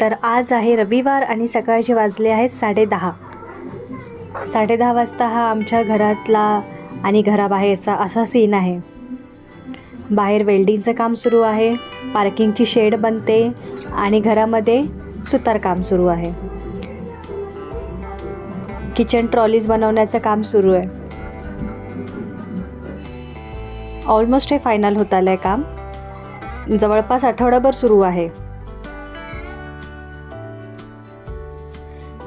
तर आज आहे रविवार आणि सकाळचे वाजले आहेत साडेदहा. साडेदहा वाजता हा आमच्या घरातला आणि घराबाहेरचा असा सीन आहे. बाहेर वेल्डिंगचं काम सुरू आहे पार्किंगची शेड बनते आणि घरामध्ये सुतारकाम सुरू आहे. किचन ट्रॉलीज बनवण्याचं काम सुरू आहे. ऑलमोस्ट हे फायनल होत आलं आहे काम. जवळपास आठवडाभर सुरू आहे.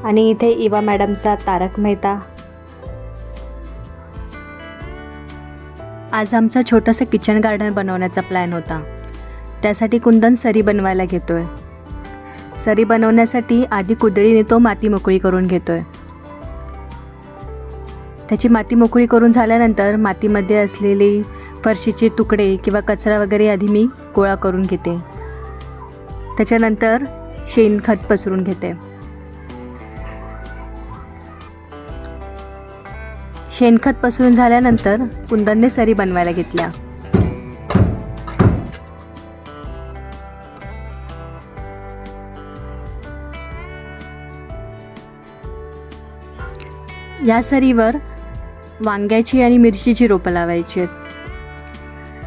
आणि इथे इवा मॅडमचा तारक मेहता. आज आमचा छोटंसं किचन गार्डन बनवण्याचा प्लॅन होता. त्यासाठी कुंदन सरी बनवायला घेतोय. सरी बनवण्यासाठी आधी कुदळीने तो माती मोकळी करून घेतोय. त्याची माती मोकळी करून झाल्यानंतर मातीमध्ये असलेली फरशीचे तुकडे किंवा कचरा वगैरे आधी मी गोळा करून घेते. त्याच्यानंतर शेणखत पसरून घेते. शेणखत पसरून झाल्यानंतर कुंदनने सरी बनवायला घेतल्या. या सरीवर वांग्याची आणि मिरचीची रोपं लावायची आहेत.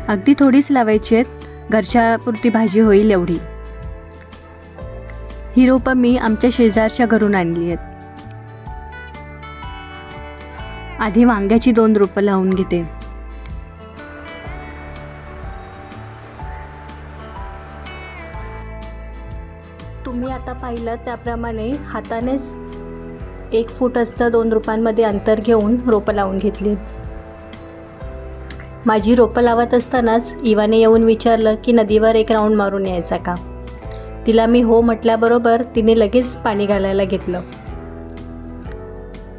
अगदी थोडीच लावायची आहेत घरच्यापुरती भाजी होईल एवढी. ही रोपं मी आमच्या शेजारच्या घरून आणली आहेत. आधी वांग्याची दोन रोपं लावून घेते. तुम्ही आता पाहिलं त्याप्रमाणे हातानेच एक फूट असतं दोन रोपांमध्ये अंतर घेऊन रोपं लावून घेतली. माझी रोपं लावत असतानाच इवाने येऊन विचारलं की नदीवर एक राऊंड मारून यायचा का? तिला मी हो म्हटल्याबरोबर तिने लगेच पाणी घालायला घेतलं.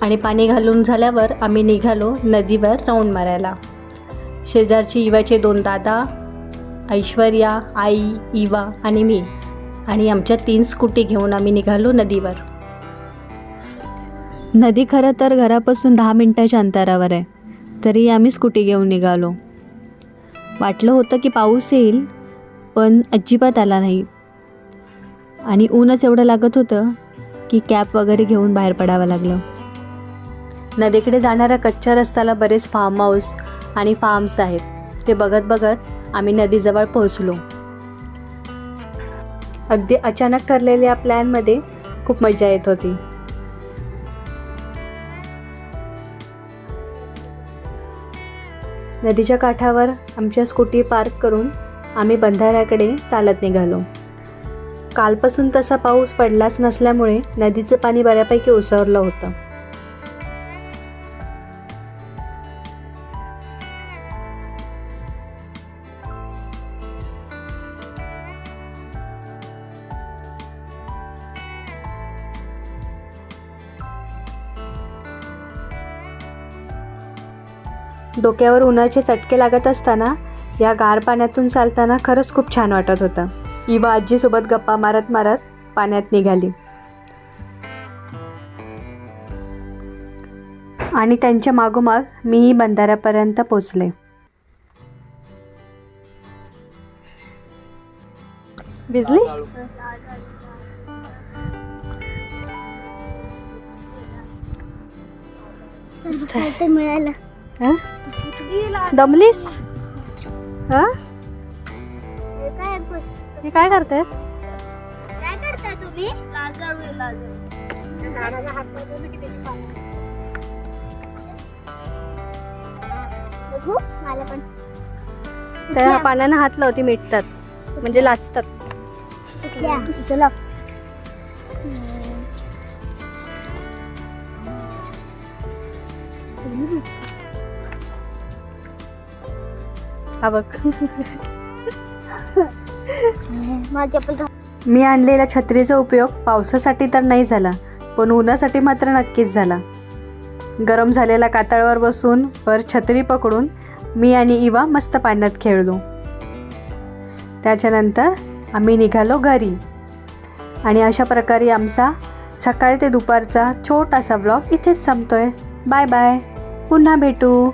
आणि पाणी घालून झाल्यावर आम्ही निघालो नदीवर राऊंड मारायला. शेजारची इवाचे दोन दादा ऐश्वर्या आई इवा आणि मी आणि आमच्या तीन स्कूटी घेऊन आम्ही निघालो नदीवर. नदी खरं तर घरापासून दहा मिनटाच्या अंतरावर आहे तरी आम्ही स्कूटी घेऊन निघालो. वाटलं होतं की पाऊस येईल पण अजिबात आला नाही. आणि ऊनच एवढं लागत होतं की कॅप वगैरे घेऊन बाहेर पडावं लागलं. नदीकडे जाणाऱ्या कच्च्या रस्त्याला बरेच फार्म हाऊस आणि फार्म्स आहेत. ते बघत बघत आम्ही नदीजवळ पोहोचलो. अगदी अचानक ठरलेल्या प्लॅनमध्ये खूप मजा येत होती. नदीच्या काठावर आमच्या स्कूटी पार्क करून आम्ही बंधाऱ्याकडे चालत निघालो. कालपासून तसा पाऊस पडलाच नसल्यामुळे नदीचं पाणी बऱ्यापैकी ओसरलं होतं. डोक्यावर उन्हाचे चटके लागत असताना या गार पाण्यातून चालताना खरंच खूप छान वाटत होतं. इवा आजीसोबत गप्पा मारत मारत पाण्यात निघाली. आणि त्यांच्या मागोमाग मीही बंधाऱ्यापर्यंत पोचले. भिजली मिळालं. दमलीस हा? काय हे? काय करते काय करता तुम्ही? बघू मला पण. त्या पाण्यानं हात लावती मिटतात म्हणजे लाचतात. चला हा बघ माझ्या पण मी आणलेल्या छत्रीचा उपयोग पावसासाठी तर नाही झाला पण उन्हासाठी मात्र नक्कीच झाला. गरम झालेल्या कातळावर बसून वर छत्री पकडून मी आणि इवा मस्त पाण्यात खेळलो. त्याच्यानंतर आम्ही निघालो घरी. आणि अशा प्रकारे आमचा सकाळी ते दुपारचा छोटासा ब्लॉग इथेच संपतोय. Bye bye. पुन्हा भेटू.